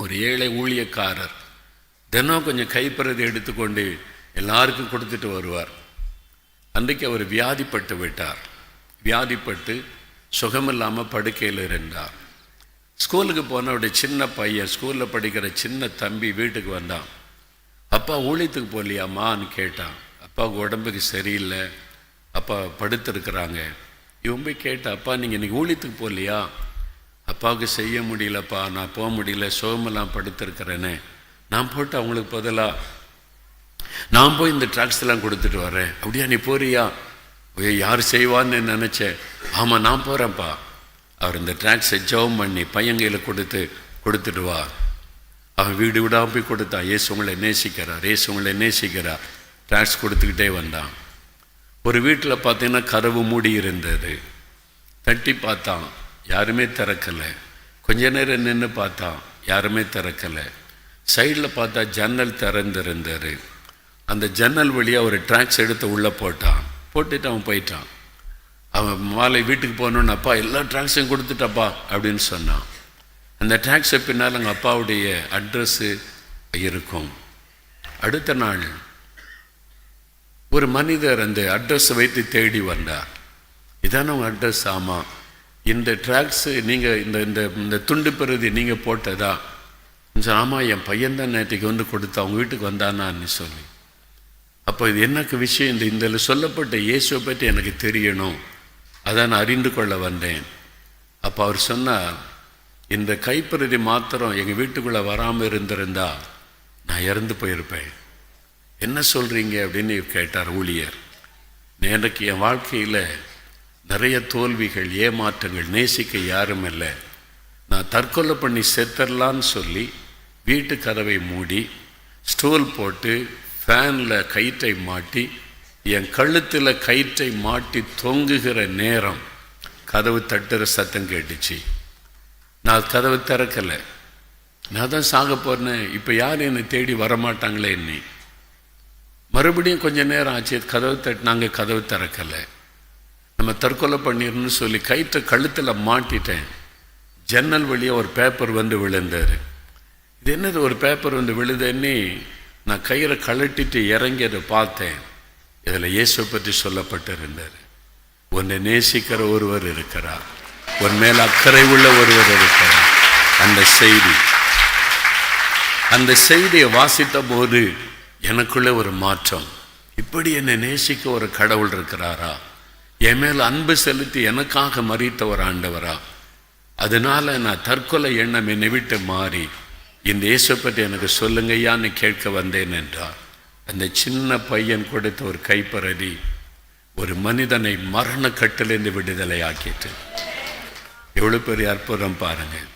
ஒரு ஏழை ஊழியக்காரர் தினம் கொஞ்சம் கைப்பிரதி எடுத்துக்கொண்டு எல்லாருக்கும் கொடுத்துட்டு வருவார். அன்றைக்கு அவர் வியாதிப்பட்டு விட்டார். வியாதிப்பட்டு சுகமில்லாமல் படுக்கையில் இருந்தார். ஸ்கூலுக்கு போன அவருடைய சின்ன பையன் ஸ்கூலில் படிக்கிற சின்ன தம்பி வீட்டுக்கு வந்தான். அப்பா ஊழியத்துக்கு போகலையாம்மான்னு கேட்டான். அப்பாவுக்கு உடம்புக்கு சரியில்லை. அப்பா படுத்துருக்குறாங்க. இவன் போய் கேட்டா அப்பா நீங்கள் இன்றைக்கி ஊழியத்துக்கு போகலையா? அப்பாவுக்கு செய்ய முடியலப்பா நான் போக முடியல சோகமெல்லாம் படுத்திருக்கிறேனே. நான் போட்டு அவங்களுக்கு பதிலாக நான் போய் இந்த ட்ராக்ஸ்லாம் கொடுத்துட்டு வரேன். அப்படியா நீ போறியா? யார் செய்வான்னு நினச்சேன். ஆமாம் நான் போகிறேன்ப்பா அவர் இந்த ட்ராக்ஸை ஜெபம் பண்ணி பையங்கையில் கொடுத்து கொடுத்துட்டு வா. அவன் வீடு விடாமல் போய் கொடுத்தா ஏசு உங்களை நேசிக்கிறார் ஏசு உங்களை நேசிக்கிறார். ட்ராக்ஸ் கொடுத்துக்கிட்டே வந்தான். ஒரு வீட்டில் பார்த்தீங்கன்னா கதவு மூடி இருந்தது. தட்டி பார்த்தான். யாருமே திறக்கலை. கொஞ்ச நேரம் நின்று பார்த்தான் யாருமே திறக்கலை. சைடில் பார்த்தா ஜன்னல் திறந்திருந்தார் அந்த ஜன்னல் வழியாக ஒரு ட்ராக்ஸ் எடுத்து உள்ளே போட்டான். போட்டுட்டு அவன் போயிட்டான். அவன் மாலை வீட்டுக்கு போகணுன்னு அப்பா எல்லா ட்ராக்ஸையும் கொடுத்துட்டப்பா அப்படின்னு சொன்னான். அந்த ட்ராக்ஸை பின்னால் எங்கள் அப்பாவுடைய அட்ரஸ்ஸு இருக்கும். அடுத்த நாள் ஒரு மனிதர் அந்த அட்ரஸை வைத்து தேடி வந்தார். இதான உங்கள் அட்ரஸ் ஆமாம். இந்த ட்ராக்ஸு நீங்கள் இந்த இந்த இந்த துண்டு பிரதி நீங்கள் போட்டதா? ஆமாம் என் பையன் தான் நேற்றுக்கு வந்து கொடுத்தா அவங்க வீட்டுக்கு வந்தானான்னு சொல்லி. அப்போ இது எனக்கு விஷயம்? இந்த இந்த சொல்லப்பட்ட இயேசுவை பற்றி எனக்கு தெரியணும். அதான் நான் அறிந்து கொள்ள வந்தேன். அப்போ அவர் சொன்னார் இந்த கைப்பிரதி மாத்திரம் எங்கள் வீட்டுக்குள்ளே வராமல் இருந்திருந்தா நான் இறந்து போயிருப்பேன். என்ன சொல்கிறீங்க அப்படின்னு கேட்டார் ஊழியர். எனக்கு என் வாழ்க்கையில் நிறைய தோல்விகள் ஏமாற்றங்கள் நேசிக்க யாரும் இல்லை. நான் தற்கொலை பண்ணி செத்துடலான்னு சொல்லி வீட்டு கதவை மூடி ஸ்டூல் போட்டு ஃபேனில் கயிற்றை மாட்டி என் கழுத்தில் கயிற்றை மாட்டி தொங்குகிற நேரம் கதவு தட்டுற சத்தம் கேட்டுச்சு. நான் கதவு திறக்கலை. நான் தான் சாக போகிறேன் இப்போ யாரும் என்னை தேடி வரமாட்டாங்களே என்னை மறுபடியும் கொஞ்சம் நேரம் ஆச்சு கதவு நாங்கள் கதவு திறக்கலை. நம்ம தற்கொலை பண்ணிடணும்னு சொல்லி கயிற்றை கழுத்தில் மாட்டிட்டேன். ஜன்னல் வழியாக ஒரு பேப்பர் வந்து விழுந்தார். இது என்னது ஒரு பேப்பர் வந்து விழுதுன்னு நான் கயிறை கழட்டிட்டு இறங்கி அதை பார்த்தேன். இதில் இயேசுவை பற்றி சொல்லப்பட்டிருந்தார். உன்னை நேசிக்கிற ஒருவர் இருக்கிறார். உன் மேல் அக்கறை உள்ள ஒருவர் இருக்கிறார். அந்த செய்தி. அந்த செய்தியை வாசித்த போது எனக்குள்ள ஒரு மாற்றம். இப்படி என்னை நேசிக்க ஒரு கடவுள் இருக்கிறாரா? என் மேல் அன்பு செலுத்தி எனக்காக மறித்த ஒரு ஆண்டவரா. அதனால நான் தற்கொலை எண்ணம் என்னை விட்டு மாறி இந்த இயேசு பற்றி எனக்கு சொல்லுங்கய்யான்னு கேட்க வந்தேன் என்றார். அந்த சின்ன பையன் கொடுத்த ஒரு கைப்பறதி ஒரு மனிதனை மரண கட்டிலிருந்து விடுதலை ஆக்கிட்டு எவ்வளோ பெரிய அற்புதம் பாருங்கள்.